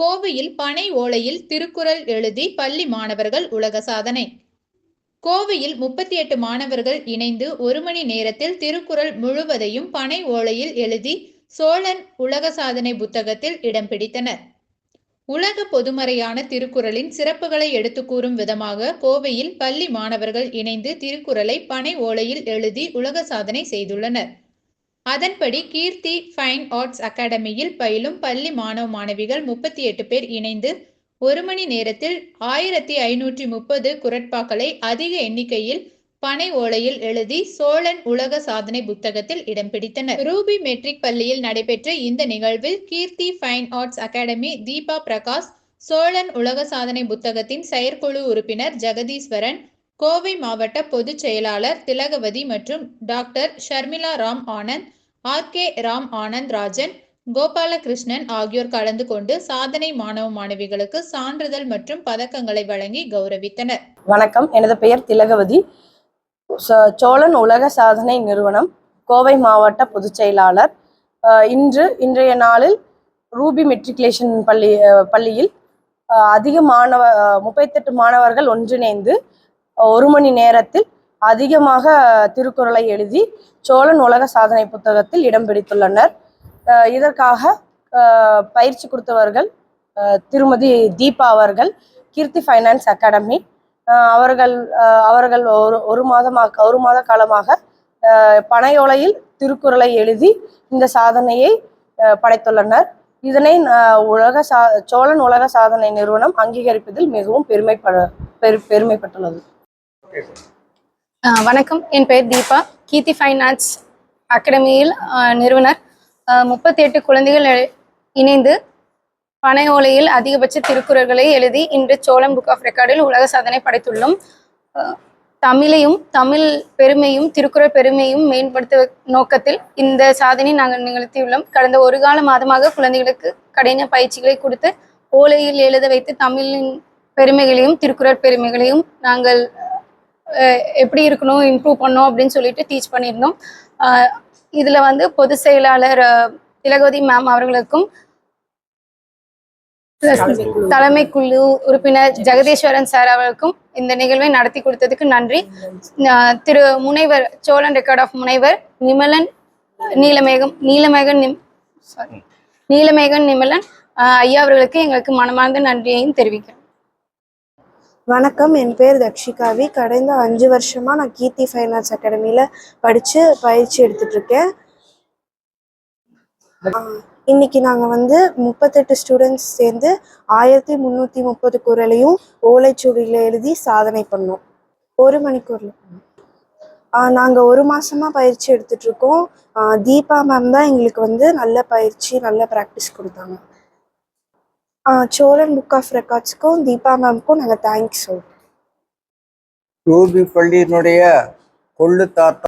கோவையில் பனை ஓலையில் திருக்குறள் எழுதி பள்ளி மாணவர்கள் உலக சாதனை. கோவையில் முப்பத்தி எட்டு மாணவர்கள் இணைந்து ஒரு மணி நேரத்தில் திருக்குறள் முழுவதையும் பனை ஓலையில் எழுதி சோழன் உலக சாதனை புத்தகத்தில் இடம் பிடித்தனர். உலக பொதுமறையான திருக்குறளின் சிறப்புகளை எடுத்துக் கூறும் விதமாக கோவையில் பள்ளி மாணவர்கள் இணைந்து திருக்குறளை பனை ஓலையில் எழுதி உலக சாதனை செய்துள்ளனர். அதன்படி கீர்த்தி ஃபைன் ஆர்ட்ஸ் அகாடமியில் பயிலும் பள்ளி மாணவ மாணவிகள் முப்பத்தி எட்டு பேர் இணைந்து ஒரு மணி நேரத்தில் ஆயிரத்தி ஐநூற்றி முப்பது குரட்பாக்களை அதிக எண்ணிக்கையில் பனை ஓலையில் எழுதி சோழன் உலக சாதனை புத்தகத்தில் இடம் பிடித்தனர். ரூபி மெட்ரிக் பள்ளியில் நடைபெற்ற இந்த நிகழ்வில் Keerthi fine arts academy Deepa Prakash Cholan உலக சாதனை புத்தகத்தின் செயற்குழு உறுப்பினர் ஜெகதீஸ்வரன் கோவை மாவட்ட பொதுச் செயலாளர் திலகவதி மற்றும் doctor Sharmila Ram Anand R K Ram Anand Rajan Gopalakrishnan ஆகியோர் கலந்து கொண்டு சாதனை மாணவ மாணவிகளுக்கு சான்றிதழ் மற்றும் பதக்கங்களை வழங்கி கௌரவித்தனர். வணக்கம். எனது பெயர் திலகவதி. சோழன் உலக சாதனை நிறுவனம் கோவை மாவட்ட பொதுச் செயலாளர். இன்று இன்றைய நாளில் ரூபி மெட்ரிகுலேஷன் பள்ளி பள்ளியில் அதிக மாணவ முப்பத்தெட்டு மாணவர்கள் ஒன்றிணைந்து ஒரு மணி நேரத்தில் அதிகமாக திருக்குறளை எழுதி சோழன் உலக சாதனை புத்தகத்தில் இடம் பிடித்துள்ளனர். இதற்காக பயிற்சி கொடுத்தவர்கள் திருமதி தீபா அவர்கள் கீர்த்தி ஃபைனான்ஸ் அகாடமி அவர்கள் அஹ் அவர்கள் ஒரு ஒரு மாதமாக ஒரு மாத காலமாக பனையோலையில் திருக்குறளை எழுதி இந்த சாதனையை படைத்துள்ளனர். இதனை உலக சா சோழன் உலக சாதனை நிறுவனம் அங்கீகரிப்பதில் மிகவும் பெருமைப்பட பெரு பெருமைப்பட்டுள்ளது. வணக்கம். என் பெயர் தீபா. கீர்த்தி ஃபைன் ஆர்ட்ஸ் அகாடமியில் நிறுவனர். முப்பத்தி எட்டு குழந்தைகள் இணைந்து பனை ஓலையில் அதிகபட்ச திருக்குறள்களை எழுதி இன்று சோழன் புக் ஆஃப் ரெக்கார்டில் உலக சாதனை படைத்துள்ளோம். தமிழையும் தமிழ் பெருமையும் திருக்குறள் பெருமையும் மேம்படுத்த நோக்கத்தில் இந்த சாதனை நாங்கள் நிகழ்த்தியுள்ளோம். கடந்த ஒரு கால மாதமாக குழந்தைகளுக்கு கடின பயிற்சிகளை கொடுத்து ஓலையில் எழுத வைத்து தமிழின் பெருமைகளையும் திருக்குறள் பெருமைகளையும் நாங்கள் எப்படி இருக்கணும் இம்ப்ரூவ் பண்ணணும் அப்படின்னு சொல்லிட்டு டீச் பண்ணியிருந்தோம். இதில் இதுல வந்து பொது செயலாளர் திலகவதி மேம் அவர்களுக்கும் தலைமை குழு உறுப்பினர் ஜெகதீஸ்வரன் சார் அவர்களுக்கும் இந்த நிகழ்வை நடத்தி கொடுத்ததுக்கு நன்றி. அஹ், திரு முனைவர் சோழன் ரெக்கார்ட் ஆஃப் முனைவர் நிமலன் நீலமேகம் நீலமேகன் நிம் சாரி நீலமேகன் நிமலன் ஐயா அவர்களுக்கு எங்களுக்கு மனமார்ந்த நன்றியையும் தெரிவிக்கிறேன். வணக்கம் என் பேர் தக்ஷிகாவி கடந்த அஞ்சு வருஷமாக நான் கீர்த்தி ஃபைன் ஆர்ட்ஸ் அகாடமியில் படித்து பயிற்சி எடுத்துட்ருக்கேன் இன்னைக்கு நாங்கள் வந்து முப்பத்தெட்டு ஸ்டூடெண்ட்ஸ் சேர்ந்து ஆயிரத்தி முந்நூற்றி முப்பது குரலையும் ஓலைச்சுவடியில் எழுதி சாதனை பண்ணோம். ஒரு மணிக்கூரில். நாங்கள் ஒரு மாதமாக பயிற்சி எடுத்துட்டு இருக்கோம் தீபா மேம் தான் எங்களுக்கு வந்து நல்ல பயிற்சி நல்ல ப்ராக்டிஸ் கொடுத்தாங்க. சோழன் புக் ஆஃப் ரெக்கார்ட்ஸ்க்கும் தீபா மேம்க்கும் நாங்கள் தேங்க்ஸ் சொல்கிறோம் ரூபி பள்ளியினுடைய கொள்ளு தாத்தா